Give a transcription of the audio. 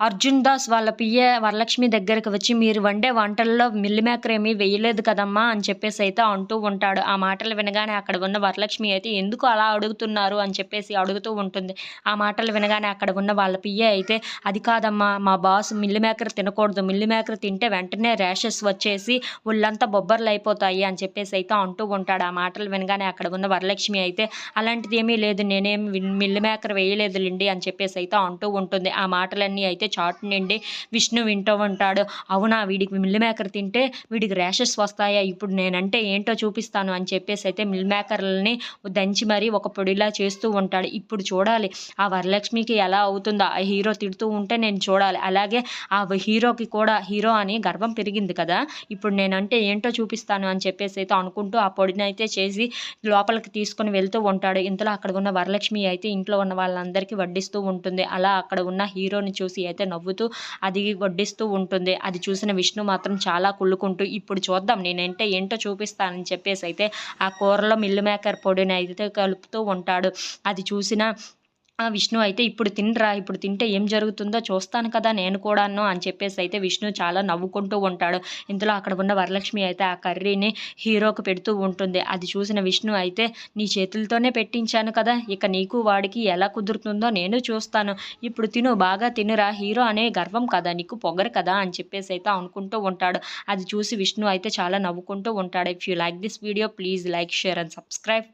అర్జున్ దాస్ వాళ్ళ పియ్య వరలక్ష్మి దగ్గరికి వచ్చి మీరు వండే వంటల్లో మిల్లి మేకర్ ఏమీ వేయలేదు కదమ్మా అని చెప్పేసి అయితే అంటూ ఉంటాడు. ఆ మాటలు వినగానే అక్కడ ఉన్న వరలక్ష్మి అయితే ఎందుకు అలా అడుగుతున్నారు? అని చెప్పేసి అడుగుతూ ఉంటుంది. ఆ మాటలు వినగానే అక్కడ ఉన్న వాళ్ళ పియ్య అయితే అది కాదమ్మా మా బాస్ మిల్లి మేకర్ తినకూడదు. మిల్లి మేకర్ తింటే వెంటనే ర్యాషెస్ వచ్చేసి ఒళ్ళంతా బొబ్బర్లు అయిపోతాయి అని చెప్పేసి అయితే అంటూ ఉంటాడు. ఆ మాటలు వినగానే అక్కడ ఉన్న వరలక్ష్మి అయితే అలాంటిది ఏమీ లేదు. నేనేం మిల్లిమేకర్ మిల్లి వేయలేదు లిండి అని చెప్పేసి అయితే అంటూ ఉంటుంది. ఆ మాటలన్నీ అయితే చాటు నుండి విష్ణు వింటూ ఉంటాడు. అవునా వీడికి మిల్ మేకర్ తింటే వీడికి ర్యాషెస్ వస్తాయా? ఇప్పుడు నేనంటే ఏంటో చూపిస్తాను అని చెప్పేసి అయితే మిల్ మేకర్లని దంచి మరీ ఒక పొడిలా చేస్తూ ఉంటాడు. ఇప్పుడు చూడాలి ఆ వరలక్ష్మికి ఎలా అవుతుందో? ఆ హీరో తిడుతూ ఉంటే నేను చూడాలి. అలాగే ఆ హీరోకి కూడా హీరో అని గర్వం పెరిగింది కదా? ఇప్పుడు నేనంటే ఏంటో చూపిస్తాను అని చెప్పేసి అయితే అనుకుంటూ ఆ పొడిని అయితే చేసి లోపలికి తీసుకొని వెళ్తూ ఉంటాడు. ఇంతలో అక్కడ ఉన్న వరలక్ష్మి అయితే ఇంట్లో ఉన్న వాళ్ళందరికీ వడ్డిస్తూ ఉంటుంది. అలా అక్కడ ఉన్న హీరోని చూసి అయితే నవ్వుతూ అది వడ్డిస్తూ ఉంటుంది. అది చూసిన విష్ణు మాత్రం చాలా కుళ్ళుకుంటూ ఇప్పుడు చూద్దాం నేనంటే ఏంటో చూపిస్తానని చెప్పేసి అయితే ఆ కూరలో మిల్లు మేకర్ పొడిని అయితే కలుపుతూ ఉంటాడు. అది చూసిన విష్ణు అయితే ఇప్పుడు తినరా ఇప్పుడు తింటే ఏం జరుగుతుందో చూస్తాను కదా నేను కూడాను అని చెప్పేసి అయితే విష్ణు చాలా నవ్వుకుంటూ ఉంటాడు. ఇంతలో అక్కడ ఉన్న వరలక్ష్మి అయితే ఆ కర్రీని హీరోకి పెడుతూ ఉంటుంది. అది చూసిన విష్ణు అయితే నీ చేతులతోనే పెట్టించాను కదా ఇక నీకు వాడికి ఎలా కుదురుతుందో నేను చూస్తాను. ఇప్పుడు తిను బాగా తినురా హీరో అనే గర్వం కదా నీకు పొగరు కదా అని చెప్పేసి అయితే అనుకుంటూ ఉంటాడు. అది చూసి విష్ణు అయితే చాలా నవ్వుకుంటూ ఉంటాడు. If you like this video please like share and subscribe